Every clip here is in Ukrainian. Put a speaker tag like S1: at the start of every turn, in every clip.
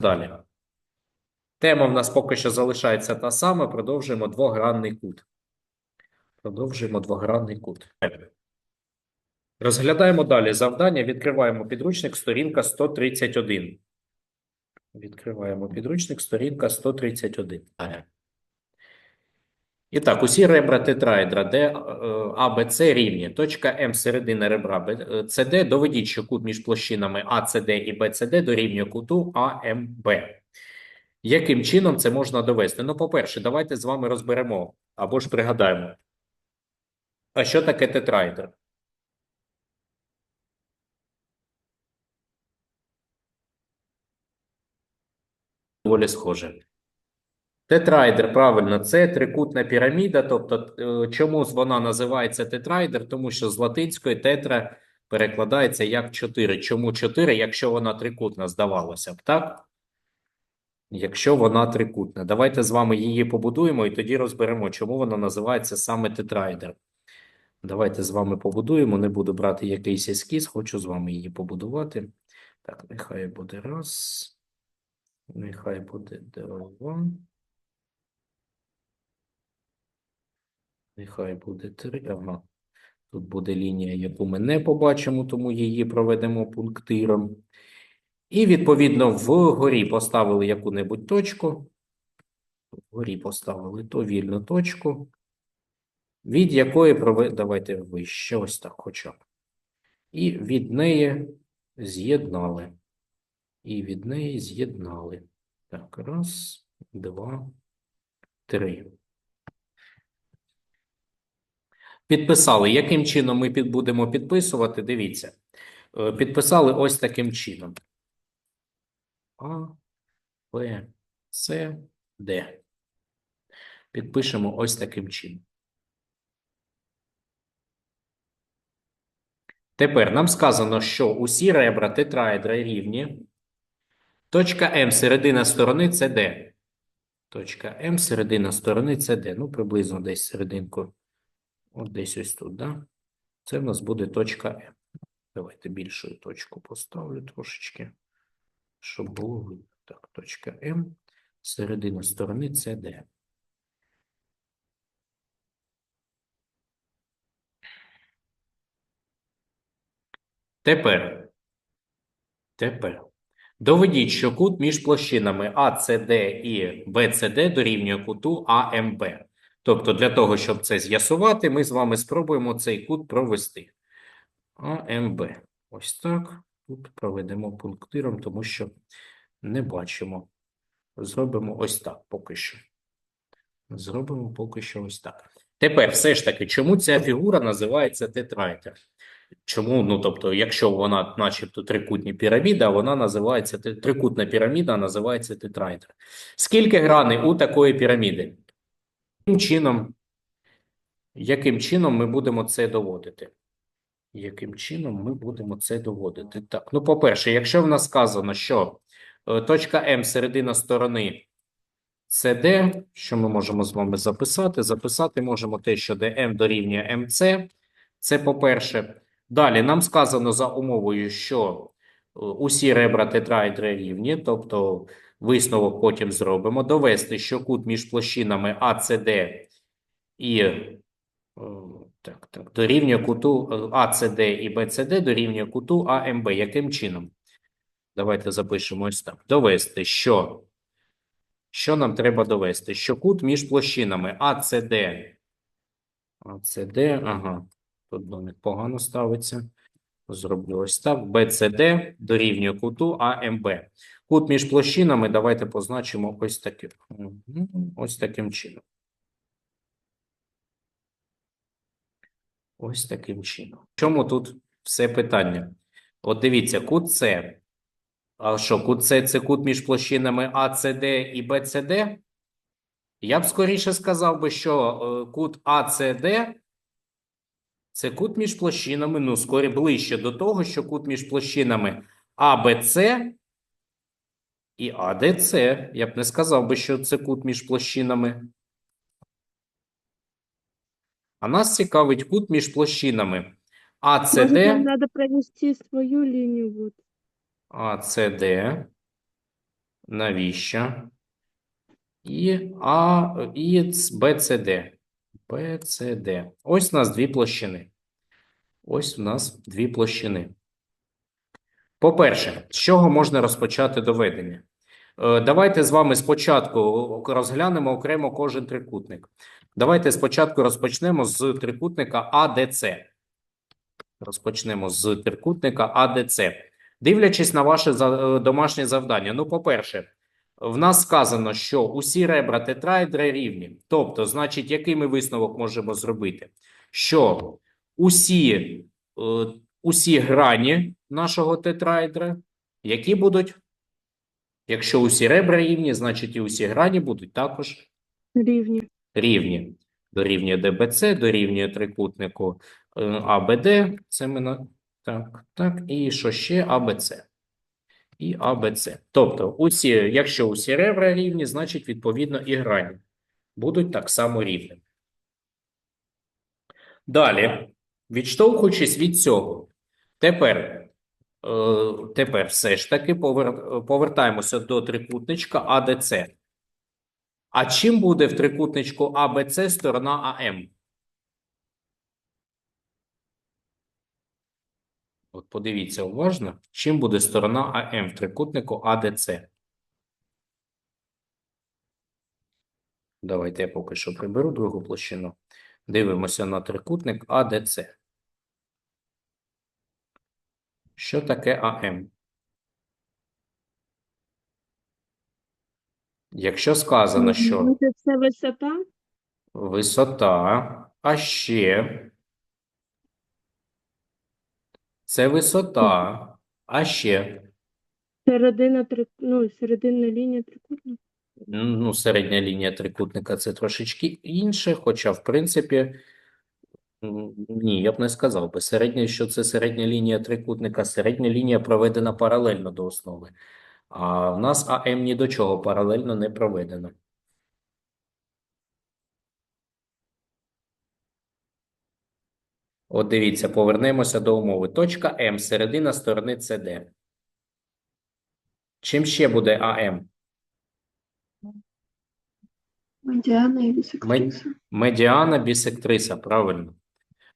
S1: Далі. Тема в нас поки що залишається та сама. Продовжуємо двогранний кут. Продовжуємо двогранний кут. Розглядаємо далі завдання. Відкриваємо підручник, сторінка 131. Відкриваємо підручник, сторінка 131. І так, усі ребра тетраедра, де е, А, Б, С рівні. Точка М середина ребра Б, е. Доведіть, що кут між площинами АЦД і БЦД дорівнює куту АМБ. Яким чином це можна довести? Ну, по-перше, давайте з вами розберемо або ж пригадаємо. А що таке тетраедр? Доволі схоже. Тетраедр, правильно, це трикутна піраміда. Тобто, е, чому вона називається тетраедр? Тому що з латинської тетра перекладається як 4. Чому 4, якщо вона трикутна, здавалося б, так? Якщо вона трикутна. Давайте з вами її побудуємо і тоді розберемо, чому вона називається саме тетраедр. Давайте з вами побудуємо. Не буду брати якийсь ескіз, хочу з вами її побудувати. Так, нехай буде раз. Нехай буде два. Нехай буде три. Ага. Тут буде лінія, яку ми не побачимо, тому її проведемо пунктиром. І, відповідно, вгорі поставили яку-небудь точку. Вгорі поставили то вільну точку, від якої прове... Давайте вище, ось так хоча б. І від неї з'єднали. І від неї з'єднали. Так, раз, два, три. Підписали. Яким чином ми під, будемо підписувати? Дивіться. Е, Підписали ось таким чином. А, Б, С, Д. Підпишемо ось таким чином. Тепер нам сказано, що усі ребра тетраедра рівні. Точка М середина сторони це Д. Точка М середина сторони це Д. Ну, приблизно десь серединку. От десь ось тут, да? Це в нас буде точка М. Давайте більшу точку поставлю трошечки, щоб було видно. Так, точка М. Середина сторони Д. Тепер. Тепер. Доведіть, що кут між площинами АЦД і БЦД дорівнює куту АМБ. Тобто, для того, щоб це з'ясувати, ми з вами спробуємо цей кут провести. АМБ. Ось так. Тут проведемо пунктиром, тому що не бачимо. Зробимо ось так поки що. Зробимо поки що ось так. Тепер, все ж таки, чому ця фігура називається тетраедр? Чому, ну, тобто, якщо вона начебто трикутні піраміда, вона називається трикутна піраміда, називається тетраедр. Скільки граней у такої піраміди? Яким чином, яким чином ми будемо це доводити? Яким чином ми будемо це доводити? Так, ну, по-перше, якщо в нас сказано, що е, точка М середина сторони це D, що ми можемо з вами записати? Записати можемо те, що DM дорівнює МЦ. Це по-перше. Далі нам сказано за умовою, що е, усі ребра тетраедра рівні, тобто висновок потім зробимо. Довести, що кут між площинами АЦД і е, так, так, дорівнює куту е, АЦД і БЦД дорівнює куту АМБ. Яким чином? Давайте запишемо ось так. Довести, що що нам треба довести? Що кут між площинами АЦД. АЦД, ага. Тут домик погано ставиться. Зроблю ось так. БЦД дорівнює куту АМБ. Кут між площинами давайте позначимо ось таким. Ось таким чином. Ось таким чином. В чому тут все питання? От дивіться, кут С. А що, кут С – це кут між площинами АЦД і БЦД? Я б скоріше сказав би, що е, кут АЦД – це кут між площинами, ну, скорі ближче до того, що кут між площинами АБЦ і АДЦ. Я б не сказав би, що це кут між площинами. А нас цікавить кут між площинами АЦД.
S2: Нам надо провести свою линию вот.
S1: АЦД Навіщо? І А, і БЦД. БЦД. Ось у нас дві площини. Ось у нас дві площини. По-перше, з чого можна розпочати доведення? Е, Давайте з вами спочатку розглянемо окремо кожен трикутник. Давайте спочатку розпочнемо з трикутника АДЦ. Розпочнемо з трикутника АДЦ. Дивлячись на ваше е, домашнє завдання. Ну, по-перше, в нас сказано, що усі ребра тетраедри рівні. Тобто, значить, який ми висновок можемо зробити? Що усі, е, усі грані нашого тетраедра, які будуть, якщо усі ребра рівні, значить і усі грані будуть також
S2: Рівні.
S1: рівні. Дорівнює ДБЦ, дорівнює трикутнику е, АБД, це ми на... так, так, і що ще АБЦ. І АБЦ. Тобто, усі, якщо усі ребра рівні, значить, відповідно, і грані будуть так само рівними. Далі, відштовхуючись від цього, тепер, е, тепер все ж таки повер- повертаємося до трикутничка АДЦ. А чим буде в трикутничку АБЦ сторона АМ? От подивіться уважно, чим буде сторона АМ в трикутнику АДЦ. Давайте я поки що приберу другу площину. Дивимося на трикутник АДЦ. Що таке АМ? Якщо сказано, що
S2: це висота.
S1: Висота, а ще це висота, а ще
S2: Середина трик... ну, серединна лінія трикутника.
S1: ну, середня лінія трикутника це трошечки інше, хоча, в принципі, ні, я б не сказав би. Середня, що це середня лінія трикутника, середня лінія проведена паралельно до основи. А в нас АМ ні до чого паралельно не проведено. От дивіться, повернемося до умови. Точка М, середина сторони СД. Чим ще буде АМ?
S2: Медіана і бісектриса.
S1: Медіана бісектриса, правильно.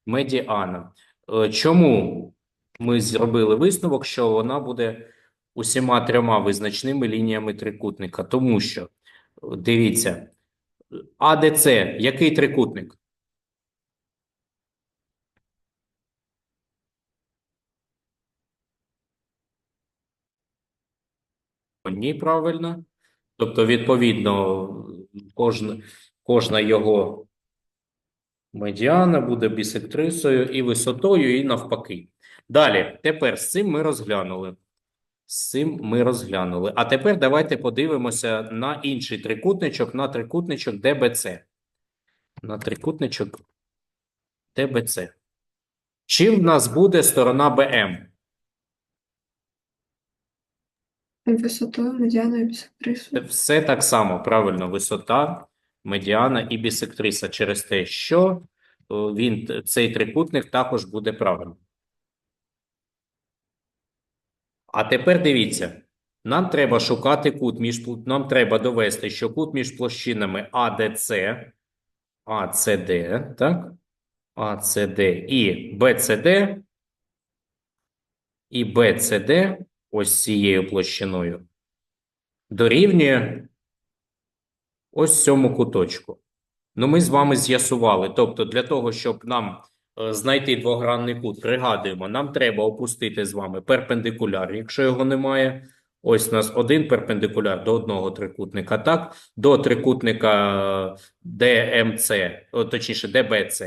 S1: Медіана. Е, Чому ми зробили висновок, що вона буде усіма трьома визначними лініями трикутника? Тому що, дивіться, АДЦ, який трикутник? Ні, правильно. Тобто, відповідно, кожна, кожна його медіана буде бісектрисою і висотою, і навпаки. Далі, тепер з цим ми розглянули. З цим ми розглянули. А тепер давайте подивимося на інший трикутничок, на трикутничок ДБЦ. На трикутничок ДБЦ. Чим в нас буде сторона БМ?
S3: Висотою, медіаною, бісектрисою.
S1: все так само, правильно, висота, медіана і бісектриса через те, що е, він, цей трикутник також буде правильним. А тепер дивіться, нам треба шукати кут між, нам треба довести, що кут між площинами АДЦ, АЦД, так? АЦД і БЦД, і БЦД, ось цією площиною, дорівнює ось цьому куточку. Ну, ми з вами з'ясували. Тобто, для того, щоб нам е, знайти двогранний кут, пригадуємо, нам треба опустити з вами перпендикуляр, якщо його немає. Ось у нас один перпендикуляр до одного трикутника, так? До трикутника ДМЦ, точніше ДБЦ.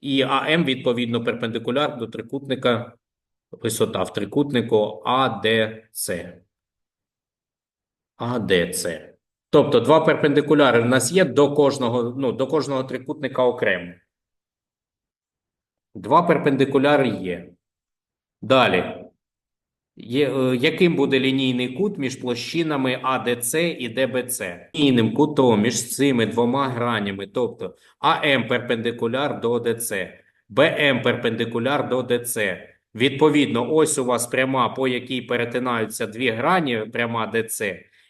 S1: І АМ, відповідно, перпендикуляр до трикутника, висота в трикутнику АДЦ. АДЦ. Тобто два перпендикуляри в нас є до кожного, ну, до кожного трикутника окремо. Два перпендикуляри є. Далі. Є, е, яким буде лінійний кут між площинами АДЦ і ДБЦ? Лінійним кутом між цими двома гранями, тобто АМ перпендикуляр до ДЦ, БМ перпендикуляр до ДЦ. Відповідно, ось у вас пряма, по якій перетинаються дві грані, пряма ДЦ,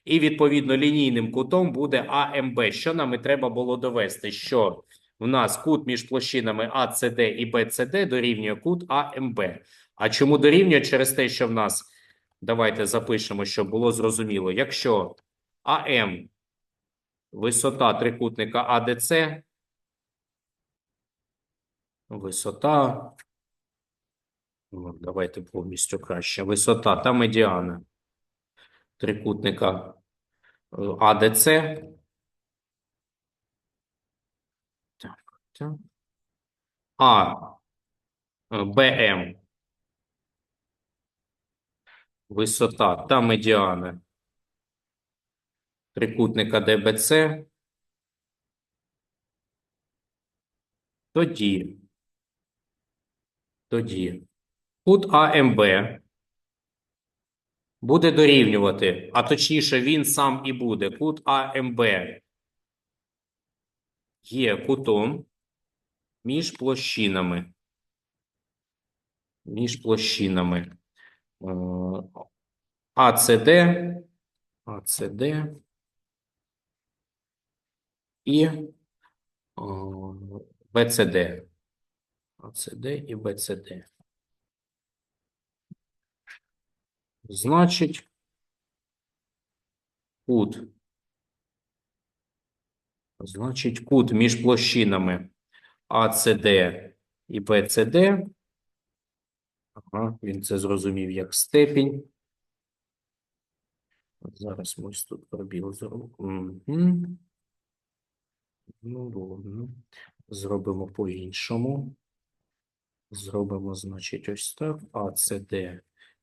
S1: І відповідно лінійним кутом буде АМБ. Що нам і треба було довести? Що в нас кут між площинами АЦД і БЦД дорівнює кут АМБ. А чому дорівнює? Через те, що в нас, давайте запишемо, щоб було зрозуміло. Якщо АМ висота трикутника АДЦ, висота, ну, давайте повністю краще, висота. Та медіана. Трикутника. Е, АДЦ. Так, так. А. Е, БМ. Висота. Та медіана. Трикутника ДБЦ. Тоді, тоді кут АМБ буде дорівнювати, а точніше він сам і буде. Кут АМБ є кутом між площинами. Між площинами. Е, АЦД, АЦД і о, БЦД. АЦД і БЦД. Значить, кут. Значить, кут між площинами АЦД і БЦД. Ага, він це зрозумів як степінь. Зараз ми тут пробіл зробимо. Ну, ладно. Зробимо по-іншому. Зробимо, значить, ось так. АЦД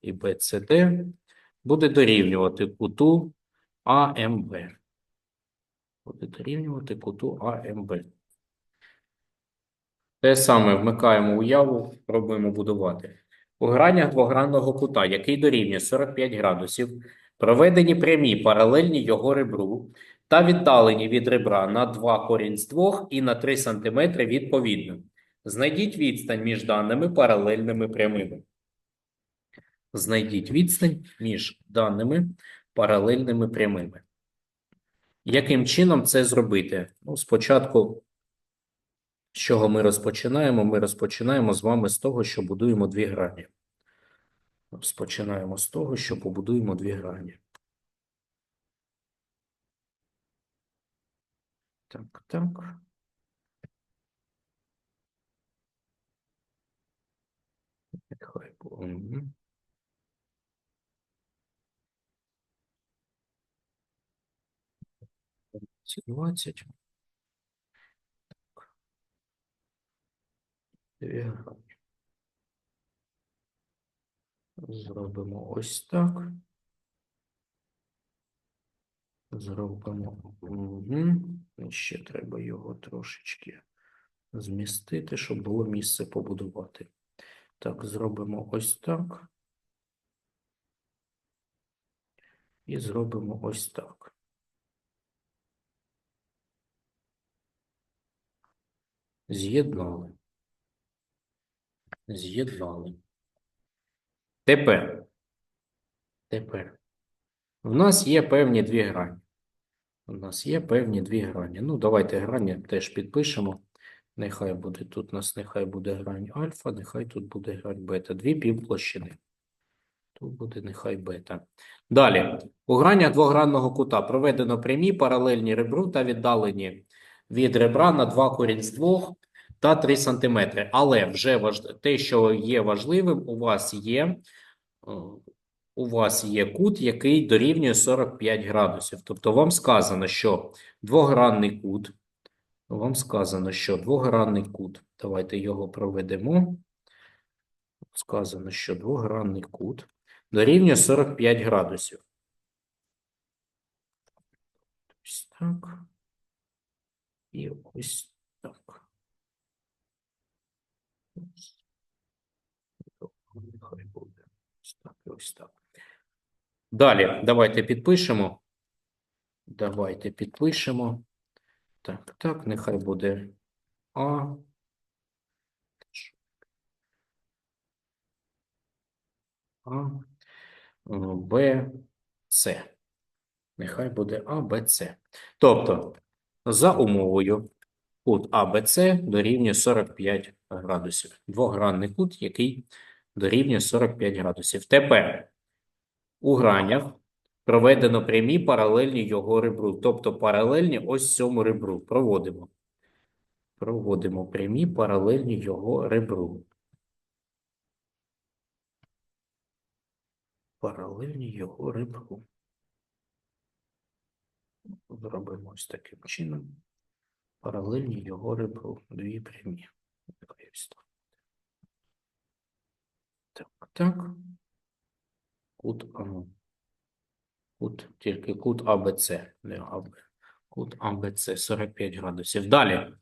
S1: і БЦД буде дорівнювати куту АМБ. Буде дорівнювати куту АМБ. Те саме вмикаємо уяву, пробуємо будувати. У гранях двогранного кута, який дорівнює 45 градусів, проведені прямі паралельні його ребру та віддалені від ребра на 2 корінь з 2 і на 3 см відповідно. Знайдіть відстань між даними паралельними прямими. Знайдіть відстань між даними паралельними прямими. Яким чином це зробити? Ну, спочатку, з чого ми розпочинаємо? Ми розпочинаємо з вами з того, що будуємо дві грані. Розпочинаємо з того, що побудуємо дві грані. Так, так. Нехай буде. Мгм. Це 20. Так. Дві грані. Зробимо ось так. Зробимо. Угу. Ще треба його трошечки змістити, щоб було місце побудувати. Так, зробимо ось так. І зробимо ось так. З'єднали. З'єднали. Тепер. Тепер. В нас є певні дві грані. У нас є певні дві грані. Ну, давайте грані теж підпишемо. Нехай буде тут у нас, нехай буде грань альфа, нехай тут буде грань бета. Дві півплощини. Тут буде нехай бета. Далі. У гранях двогранного кута проведено прямі паралельні ребру та віддалені від ребра на 2 корінь з 2 та 3 см. Але вже важ... те, що є важливим, у вас є, е, у вас є кут, який дорівнює 45 градусів. Тобто вам сказано, що двогранний кут, вам сказано, що двогранний кут, давайте його проведемо. Сказано, що двогранний кут дорівнює 45 градусів. Ось так. І ось так. Ось. Нехай буде. Ось так ось так. Далі, давайте підпишемо. Давайте підпишемо. Так, так, нехай буде А. А, Б, С. Нехай буде АБЦ. Тобто, за умовою, кут АБЦ дорівнює 45 градусів. Двогранний кут, який дорівнює 45 градусів. Тепер у гранях проведено прямі паралельні його ребру, тобто паралельні ось цьому ребру. Проводимо. Проводимо прямі паралельні його ребру. Паралельні його ребру. Зробимо ось таким чином. Паралельні його ребру. Дві прямі. Так. Так. Кут А. Кут, тільки кут АБЦ, не АБ. Кут АБЦ 45 градусів. Далі.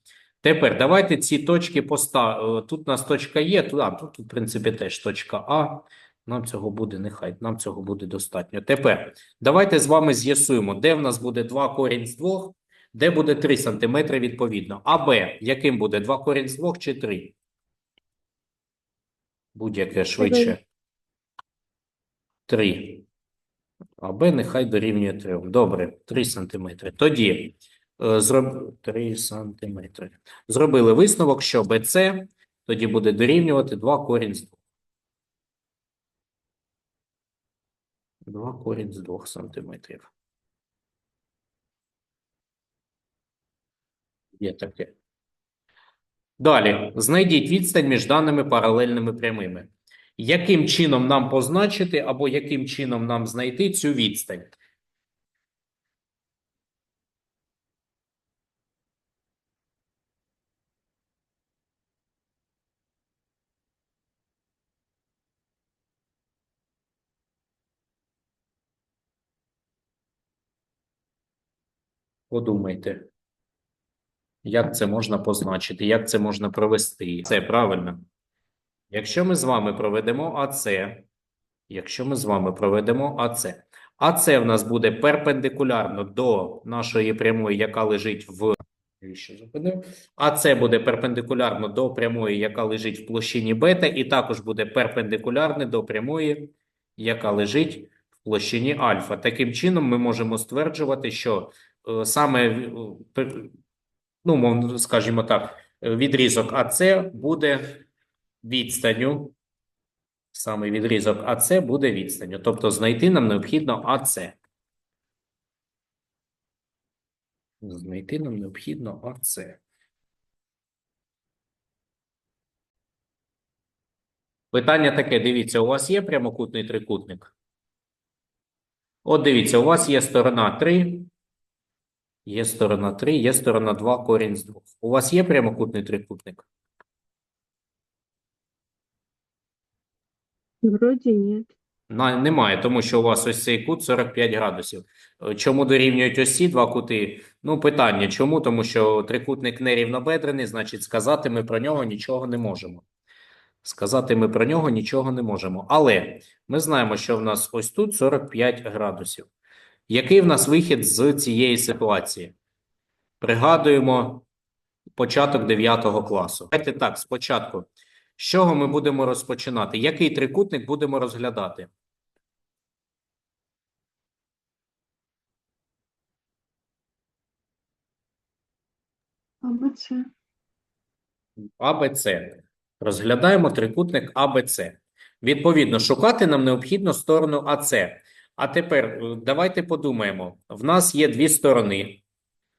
S1: Тепер давайте ці точки поставимо. Тут у нас точка є, тут, а, тут, в принципі, теж точка А. Нам цього буде, нехай, нам цього буде достатньо. Тепер давайте з вами з'ясуємо, де в нас буде 2 корінь з 2, де буде 3 см відповідно. АБ, яким буде 2 корінь з 2 чи 3? Будь-яке швидше. 3. А Б нехай дорівнює 3. Добре, 3 сантиметри. Тоді е, зроб... 3 сантиметри. Зробили висновок, що БЦ тоді буде дорівнювати 2 корінь з 2. 2 корінь з 2 сантиметрів. Є таке. Далі. Знайдіть відстань між даними паралельними прямими. Яким чином нам позначити або яким чином нам знайти цю відстань? Подумайте, як це можна позначити, як це можна провести. Це правильно. Якщо ми з вами проведемо АЦ, якщо ми з вами проведемо АЦ, АЦ в нас буде перпендикулярно до нашої прямої, яка лежить в зупинив? АЦ буде перпендикулярно до прямої, яка лежить в площині бета, і також буде перпендикулярне до прямої, яка лежить в площині альфа. Таким чином, ми можемо стверджувати, що е, саме, е, ну, скажімо так, відрізок АЦ буде відстанню, саме відрізок АЦ буде відстанню. Тобто знайти нам необхідно АЦ. Знайти нам необхідно АЦ. Питання таке, дивіться, у вас є прямокутний трикутник? От дивіться, у вас є сторона 3, є сторона 3, є сторона 2, корінь з 2. У вас є прямокутний трикутник?
S2: Вроде нет.
S1: На, немає, тому що у вас ось цей кут 45 градусів. Е, Чому дорівнюють ось ці два кути? Ну, питання, чому? Тому що трикутник нерівнобедрений, значить, сказати ми про нього нічого не можемо. Сказати ми про нього нічого не можемо. Але ми знаємо, що в нас ось тут 45 градусів. Який в нас вихід з цієї ситуації? Пригадуємо початок 9 класу. Давайте так, спочатку. З чого ми будемо розпочинати? Який трикутник будемо розглядати?
S3: АБЦ.
S1: АБЦ. Розглядаємо трикутник АБЦ. Відповідно, шукати нам необхідно сторону АЦ. А тепер е, давайте подумаємо. В нас є дві сторони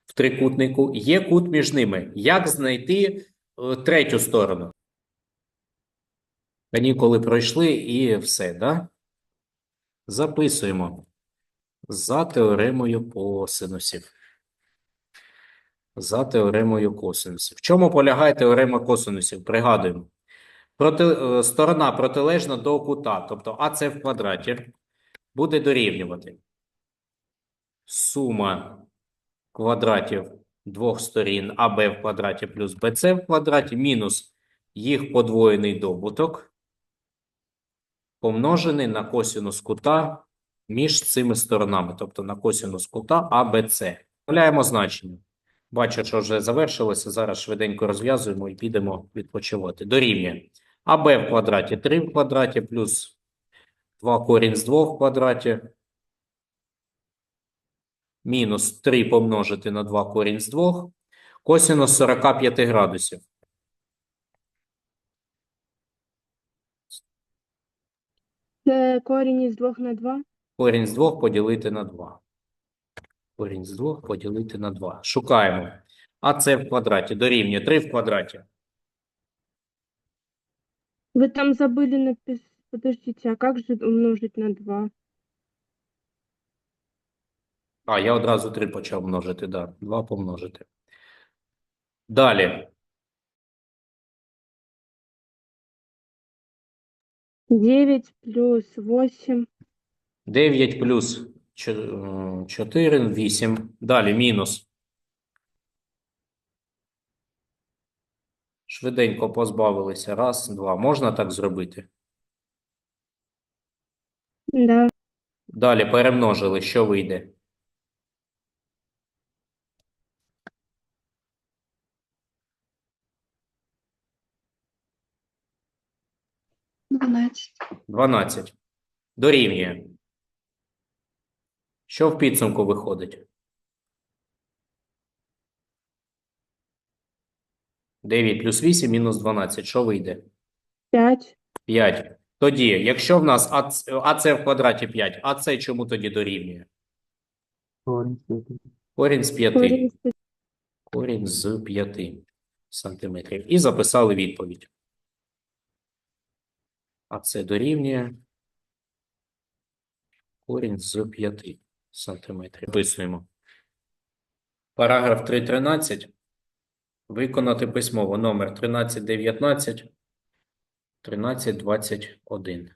S1: в трикутнику, є кут між ними. Як знайти е, третю сторону? Канікули пройшли і все, да? Записуємо. За теоремою косинусів. За теоремою косинусів. В чому полягає теорема косинусів? Пригадуємо. Проти, е, сторона протилежна до кута, тобто АЦ в квадраті, буде дорівнювати сума квадратів двох сторін АБ в квадраті плюс БЦ в квадраті мінус їх подвоєний добуток помножений на косинус кута між цими сторонами, тобто на косинус кута АБЦ. Вставляємо значення. Бачу, що вже завершилося. Зараз швиденько розв'язуємо і підемо відпочивати. Дорівнює. АБ в квадраті 3 в квадраті плюс 2 корінь з 2 в квадраті мінус 3 помножити на 2 корінь з 2, косинус 45 градусів.
S2: Це корінь із 2 на 2.
S1: Корінь з 2 поділити на 2. Корінь з 2 поділити на 2. Шукаємо. А це в квадраті дорівнює 3 в квадраті.
S2: Ви там забыли написать. Подождите, а как же умножить на 2?
S1: А, я одразу 3 почав множити, да. 2 помножити. Далі.
S2: 9 плюс 8.
S1: 9 плюс 4, 8. Далі мінус. Швиденько позбавилися. Раз, два. Можна так зробити?
S2: Да.
S1: Далі перемножили. Що вийде?
S3: Дванадцять.
S1: 12. Дорівнює. Що в підсумку виходить? 9 плюс 8 мінус 12. Що вийде?
S2: 5.
S1: 5. Тоді, якщо в нас АЦ, АЦ в квадраті 5, АЦ чому тоді дорівнює? Корінь з 5. Корінь з 5 сантиметрів. І записали відповідь. А це дорівнює корінь з 5 сантиметрів. Записуємо. Параграф 3.13. Виконати письмово номер 1319, 1321.